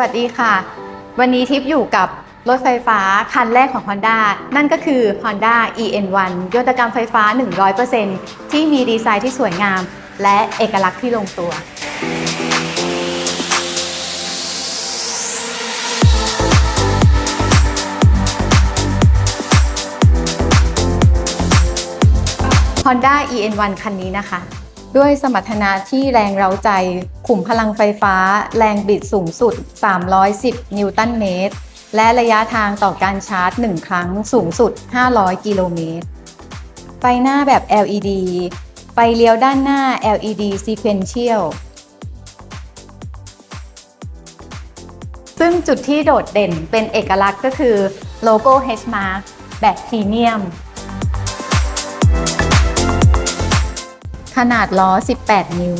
วัสดีค่ะ วันนี้ทิพย์อยู่กับรถไฟฟ้าคันแรกของ Honda นั่นก็คือ Honda EN1 ยนตกรรมไฟฟ้า 100%ที่มีดีไซน์ที่สวยงาม และเอกลักษณ์ที่ลงตัว Honda EN1 คันนี้นะคะ ด้วยสมรรถนะที่แรงเร้าใจ ขุมพลังไฟฟ้า แรงบิดสูงสุด 310 นิวตันเมตร และระยะทางต่อการชาร์จ 1 ครั้งสูงสุด 500 กิโลเมตร ไฟหน้าแบบ LED ไฟเลี้ยวด้านหน้า LED Sequential ซึ่งจุดที่โดดเด่นเป็นเอกลักษณ์ก็คือโลโก้ H Mark แบบพรีเมียม ขนาดล้อ 18 นิ้ว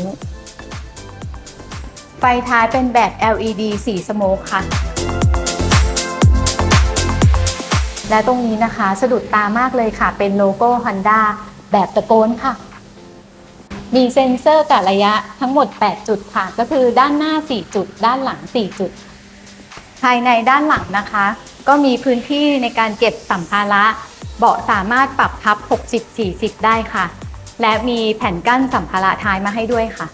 ไฟท้ายเป็นแบบ LED สีสโมกค่ะ และตรงนี้นะคะสะดุดตามากเลยค่ะ เป็นโลโก้ Honda แบบตะโกนค่ะ มีเซ็นเซอร์กับระยะทั้งหมด 8 จุดค่ะ ก็คือด้านหน้า 4 จุด ด้านหลัง 4 จุด ภายในด้านหลังนะคะ ก็มีพื้นที่ในการเก็บสัมภาระเบาะสามารถปรับทับ 60-40 ได้ค่ะ และมีแผ่นกั้นสัมภาระท้ายมาให้ด้วยค่ะ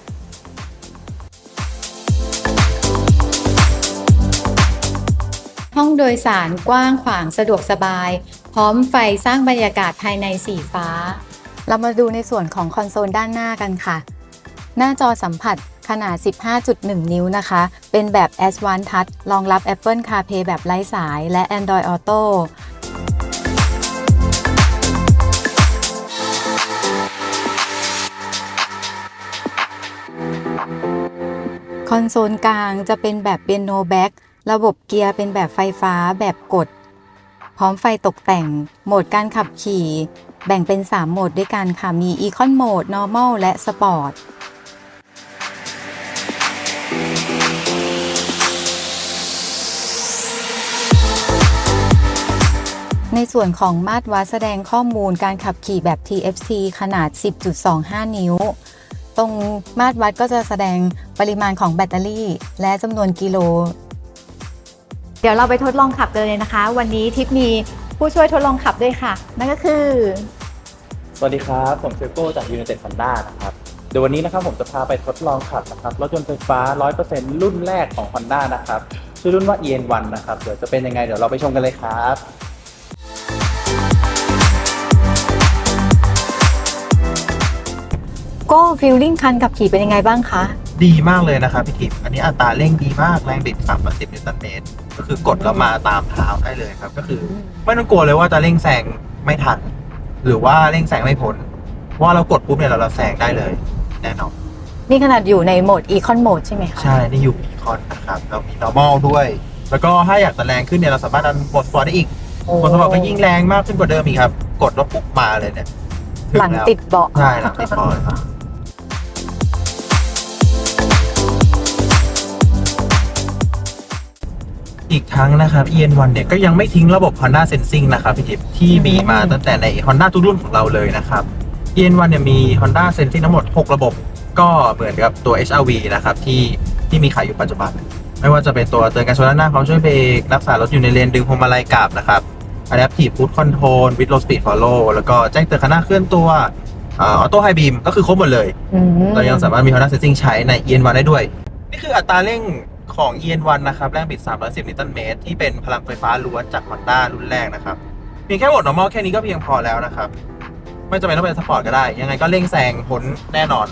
ห้องโดยสารกว้างขวางสะดวกสบาย พร้อมไฟสร้างบรรยากาศภายในสีฟ้า เรามาดูในส่วนของคอนโซลด้านหน้ากันค่ะ หน้าจอสัมผัสขนาด 15.1 นิ้วนะคะ เป็นแบบ Advanced Touch รองรับ Apple CarPlay แบบไร้สาย และ Android Auto คอนโซลกลางจะเป็นแบบเปียโนแบ็กระบบเกียร์เป็นแบบไฟฟ้าแบบกด พร้อมไฟตกแต่ง โหมดการขับขี่ แบ่งเป็น 3 โหมดด้วยกันค่ะ มี Econ Mode Normal และ Sport ในส่วนของมาตรวัดแสดงข้อมูลการขับขี่แบบ TFT ขนาด 10.25 นิ้ว ตรงมาตรวัดก็จะแสดงปริมาณของแบตเตอรี่ และจำนวนกิโล เดี๋ยวเราไปทดลองขับกันเลยนะคะ วันนี้ทิปมีผู้ช่วยทดลองขับด้วยค่ะ นั่นก็คือ สวัสดีครับ ผมเซโก้จาก United Honda นะครับ เดี๋ยววันนี้นะครับผมจะพาไปทดลองขับนะครับรถยนต์ไฟฟ้า 100%รุ่นแรกของ Honda นะครับชื่อรุ่นว่า EN1 นะครับเดี๋ยวจะเป็นยังไงเดี๋ยวเราไปชมกันเลยครับ ก็ฟิลลิ่งคันขับขี่เป็นยังไงบ้างคะ ดีมากเลยนะครับพี่ทิพย์อันนี้อัตราเร่งดีมากแรงบิด310นิวตันเมตรก็คือกดแล้วมาตามเท้าได้เลยครับ ก็คือไม่ต้องกลัวเลยว่าจะเร่งแซงไม่ทัน หรือว่าเร่งแซงไม่พ้นเพราะว่าเรากดปุ๊บเนี่ยเราเราแซงได้เลยแน่นอนนี่ขนาดอยู่ในโหมด Econ Mode ใช่ไหมคะใช่ นี่อยู่อีคอนนะครับเรามี normal ด้วย แล้วก็ถ้าอยากจะแรงขึ้นเนี่ยเราสามารถดันบทสปอร์ตได้อีกโอ้บทสปอร์ตก็ยิ่งแรงมากขึ้นกว่าเดิมอีกครับ กดแล้วปุ๊บมาเลยเนี่ยถึหลังแล้วติดเบาะใช่หลังติดบอล อีกทั้งนะครับ EN1 เนี่ยก็ยังไม่ทิ้งระบบ Honda Sensing นะครับพี่ทิพย์ที่มีมาตั้งแต่ใน Honda ทุกรุ่นของเราเลยนะครับ EN1 เนี่ยมี Honda Sensing ทั้งหมด 6 ระบบ ก็เหมือนกับตัว HRV นะครับที่ที่มีขายอยู่ปัจจุบัน ไม่ว่าจะเป็นตัวเตือนการชนด้านหน้าพร้อมช่วยเบรกรักษารถอยู่ในเลนดึงพวงมาลัยกลับนะครับ Adaptive Cruise Control with Low Speed Follow แล้วก็แจ้งเตือนขณะเคลื่อนตัวออโต้ไฮบีมก็คือครบหมดเลยอืมเรายังสามารถมี Honda Sensing ใช้ใน EN1 ได้ด้วย นี่คืออัตราเร่ง ของ EN1 นะครับ แรงบิด 310 นิวตันเมตร ที่เป็นพลังไฟฟ้าล้วนจาก Honda รุ่นแรกนะครับเพียงแค่โหมด normal แค่นี้ก็เพียงพอแล้วนะครับ ไม่จำเป็นต้องเป็นสปอร์ตก็ได้ ยังไงก็เร่งแซงพ้นแน่นอน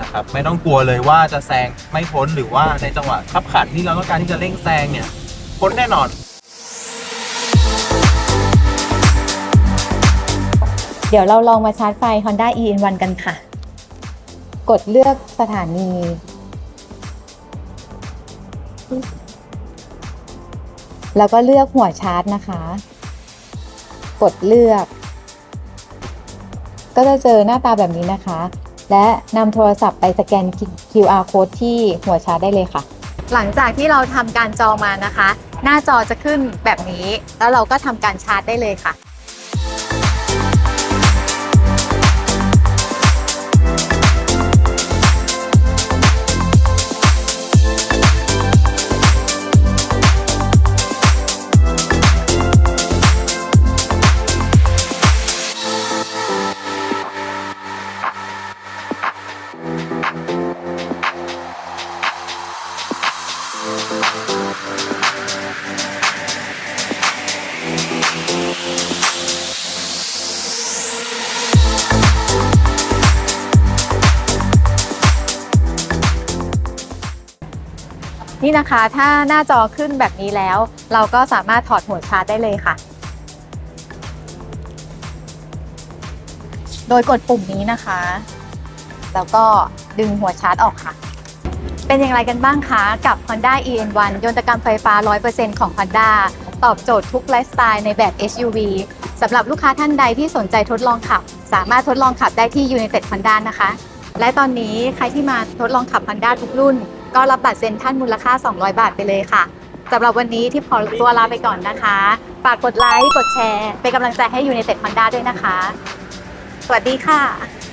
นะครับ ไม่ต้องกลัวเลยว่าจะแซงไม่พ้นหรือว่าในจังหวะขับขันที่เราต้องการที่จะเร่งแซงเนี่ยพ้นแน่นอนเดี๋ยวเราลองมาชาร์จไฟ Honda EN1 กันค่ะ กดเลือกสถานี แล้วก็เลือกหัวชาร์จนะคะ กดเลือก ก็จะเจอหน้าตาแบบนี้นะคะ และนำโทรศัพท์ไปสแกน QR code ที่หัวชาร์จได้เลยค่ะ หลังจากที่เราทำการจองมานะคะ หน้าจอจะขึ้นแบบนี้ แล้วเราก็ทำการชาร์จได้เลยค่ะ นี่นะคะ ถ้าหน้าจอขึ้นแบบนี้แล้ว เราก็สามารถถอดหัวชาร์จได้เลยค่ะ โดยกดปุ่มนี้นะคะ แล้วก็ดึงหัวชาร์จออกค่ะ เป็นอย่างไรกันบ้างคะ กับ Honda EN1 ยนตกรรมไฟฟ้า 100%ของ Honda ตอบโจทย์ทุกไลฟ์สไตล์ในแบบ SUV สำหรับลูกค้าท่านใดที่สนใจทดลองขับ สามารถทดลองขับได้ที่ United Honda นะคะ และตอนนี้ใครที่มาทดลองขับ Honda ทุกรุ่น ก็รับบัตรเซ็นท่านมูลค่า 200 บาทไปเลยค่ะสำหรับวันนี้ที่ขอตัวลาไปก่อนนะคะ ฝากกดไลค์ กดแชร์ เป็นกำลังใจให้ยูเนเต็ดคอนด้าด้วยนะคะ สวัสดีค่ะ